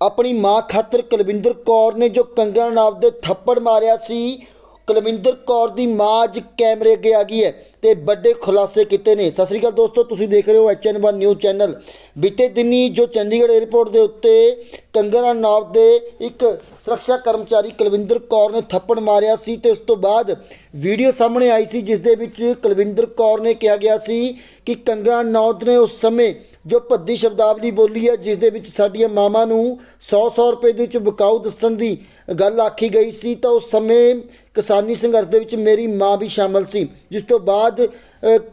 ਆਪਣੀ ਮਾਂ ਖਾਤਰ ਕੁਲਵਿੰਦਰ ਕੌਰ ਨੇ ਜੋ ਕੰਗਣਾ ਰਣਾਵਤ ਦੇ ਥੱਪੜ ਮਾਰਿਆ ਸੀ, ਕੁਲਵਿੰਦਰ ਕੌਰ ਦੀ ਮਾਂ ਅੱਜ ਕੈਮਰੇ ਅੱਗੇ ਆ ਗਈ ਹੈ ਤੇ ਵੱਡੇ ਖੁਲਾਸੇ ਕੀਤੇ ਨੇ। ਸਤਿ ਸ੍ਰੀ ਅਕਾਲ ਦੋਸਤੋ, ਤੁਸੀਂ ਦੇਖ ਰਹੇ ਹੋ ਐਚਐਨ1 ਨਿਊਜ਼ ਚੈਨਲ ਬੀਤੇ ਦਿਨੀ ਜੋ ਚੰਡੀਗੜ੍ਹ 에ਅਰਪੋਰਟ ਦੇ ਉੱਤੇ ਕੰਗਣਾ ਰਣਾਵਤ ਦੇ ਇੱਕ ਸੁਰੱਖਿਆ ਕਰਮਚਾਰੀ ਕੁਲਵਿੰਦਰ ਕੌਰ ਨੇ ਥੱਪੜ ਮਾਰਿਆ ਸੀ ਤੇ ਉਸ ਤੋਂ ਬਾਅਦ ਵੀਡੀਓ ਸਾਹਮਣੇ ਆਈ ਸੀ, ਜਿਸ ਦੇ ਵਿੱਚ ਕੁਲਵਿੰਦਰ ਕੌਰ ਨੇ ਕਿਹਾ ਗਿਆ ਸੀ ਕਿ ਕੰਗਣਾ ਰਣਾਵਤ ਨੇ ਉਸ ਸਮੇਂ ਜੋ ਭੱਦੀ ਸ਼ਬਦਾਵਲੀ ਬੋਲੀ ਹੈ, ਜਿਸ ਦੇ ਵਿੱਚ ਸਾਡੀਆਂ ਮਾਵਾਂ ਨੂੰ 100-100 ਰੁਪਏ ਦੇ ਵਿੱਚ ਬਕਾਊ ਦੱਸਣ ਦੀ ਗੱਲ ਆਖੀ ਗਈ ਸੀ, ਤਾਂ ਉਸ ਸਮੇਂ ਕਿਸਾਨੀ ਸੰਘਰਸ਼ ਦੇ ਵਿੱਚ ਮੇਰੀ ਮਾਂ ਵੀ ਸ਼ਾਮਲ ਸੀ। ਜਿਸ ਤੋਂ ਬਾਅਦ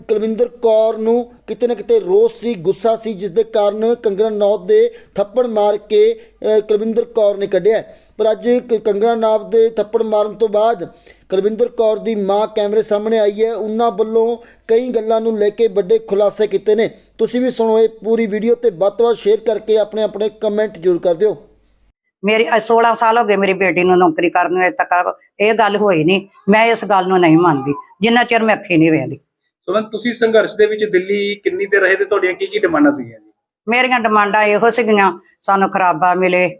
ਕੁਲਵਿੰਦਰ ਕੌਰ ਨੂੰ ਕਿਤੇ ਨਾ ਕਿਤੇ ਰੋਸ ਸੀ, ਗੁੱਸਾ ਸੀ, ਜਿਸ ਦੇ ਕਾਰਨ ਕੰਗਨਾ ਨੌਤ ਦੇ ਥੱਪੜ ਮਾਰ ਕੇ ਕੁਲਵਿੰਦਰ ਕੌਰ ਨੇ ਕੱਢਿਆ। ਪਰ ਅੱਜ ਕ- ਕੰਗਨਾ ਰਣੌਤ ਦੇ ਥੱਪੜ ਮਾਰਨ ਤੋਂ ਬਾਅਦ ਕੁਲਵਿੰਦਰ ਕੌਰ ਦੀ ਮਾਂ ਕੈਮਰੇ ਸਾਹਮਣੇ ਆਈ ਹੈ। ਉਹਨਾਂ ਵੱਲੋਂ ਕਈ ਗੱਲਾਂ ਨੂੰ ਲੈ ਕੇ ਵੱਡੇ ਖੁਲਾਸੇ ਕੀਤੇ ਨੇ। ਤੁਸੀਂ ਵੀ ਸੁਣੋ ਇਹ ਪੂਰੀ ਵੀਡੀਓ ਤੇ ਵੱਧ ਤੋਂ ਵੱਧ ਸ਼ੇਅਰ ਕਰਕੇ ਆਪਣੇ ਆਪਣੇ ਕਮੈਂਟ ਜ਼ਰੂਰ ਕਰ ਦਿਓ। ਮੇਰੀ ਅੱਜ 16 ਸਾਲ ਹੋ ਗਏ ਮੇਰੀ ਬੇਟੀ ਨੂੰ ਨੌਕਰੀ ਕਰਨ ਨੂੰ ਅਜੇ ਤੱਕ ਇਹ ਗੱਲ ਹੋਈ ਨਹੀਂ। ਮੈਂ ਇਸ ਗੱਲ ਨੂੰ ਨਹੀਂ ਮੰਨਦੀ। ਜਿੰਨਾ ਚਿਰ ਮੈਂ ਅੱਖੀ ਨਹੀਂ ਵੇਖਦੀ। ਸੁਮਨ ਤੁਸੀਂ ਸੰਘਰਸ਼ ਦੇ ਵਿੱਚ ਦਿੱਲੀ ਕਿੰਨੀ ਦੇਰ ਰਹੇ ਤੇ ਤੁਹਾਡੀਆਂ ਕੀ ਕੀ ਡਿਮਾਂਡਾਂ ਸੀਗੀਆਂ ਜੀ? ਮੇਰੀਆਂ ਡਿਮਾਂਡਾਂ ਇਹੋ ਸੀਗੀਆਂ। ਸਾਨੂੰ ਖਰਾਬਾ ਮਿਲੇ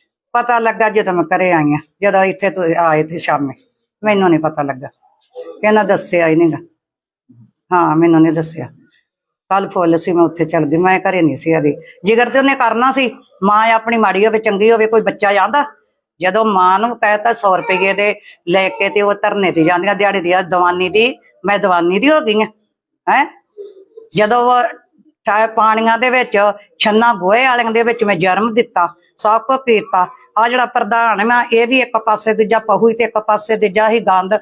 ਪਤਾ ਲੱਗਾ ਜਦੋਂ ਮੈਂ ਘਰੇ ਆਈ ਆ ਜਦੋਂ ਇੱਥੇ ਤੋਂ ਆਏ ਤੇ ਸ਼ਾਮੇ। ਮੈਨੂੰ ਨਹੀਂ ਪਤਾ ਲੱਗਾ। ਇਹਨਾਂ ਦੱਸਿਆ ਹੀ ਨਹੀਂਗਾ ਹਾਂ, ਮੈਨੂੰ ਨਹੀਂ ਦੱਸਿਆ। ਕੱਲ ਫੁੱਲ ਸੀ, ਮੈਂ ਉੱਥੇ ਚਲ ਗਈ। ਮੈਂ ਘਰੇ ਨਹੀਂ ਸੀ ਹੈਗੀ ਜਿਗਰ ਤੇ ਉਹਨੇ ਕਰਨਾ ਸੀ, ਮਾਂ ਆਪਣੀ ਮਾੜੀ ਹੋਵੇ, ਚੰਗੀ ਹੋਵੇ, ਕੋਈ ਬੱਚਾ ਜਾਂਦਾ ਜਦੋਂ ਮਾਂ ਨੂੰ ਕਹਿਤਾ 100 ਰੁਪਏ ਦੇ ਲੈ ਕੇ ਤੇ ਉਹ ਧਰਨੇ ਤੇ ਜਾਂਦੀਆਂ, ਦਿਹਾੜੀ ਦੀ ਦਵਾਨੀ ਦੀ, ਮੈਂ ਦਵਾਨੀ ਦੀ ਹੋ ਗਈ ਆ ਹੈ? ਜਦੋਂ ਪਾਣੀਆਂ ਦੇ ਵਿੱਚ, ਛੰਨਾ ਗੋਹੇ ਵਾਲਿਆਂ ਦੇ ਵਿੱਚ ਮੈਂ ਜਨਮ ਦਿੱਤਾ, ਸਭ ਕੁਝ ਕੀਤਾ। ਆ ਜਿਹੜਾ ਪ੍ਰਧਾਨ ਹੈ ਇਹ ਵੀ ਇੱਕ ਪਾਸੇ ਦੂਜਾ ਪਹੂ ਤੇ ਇੱਕ ਪਾਸੇ ਦੂਜਾ ਹੀ ਗੰਦ।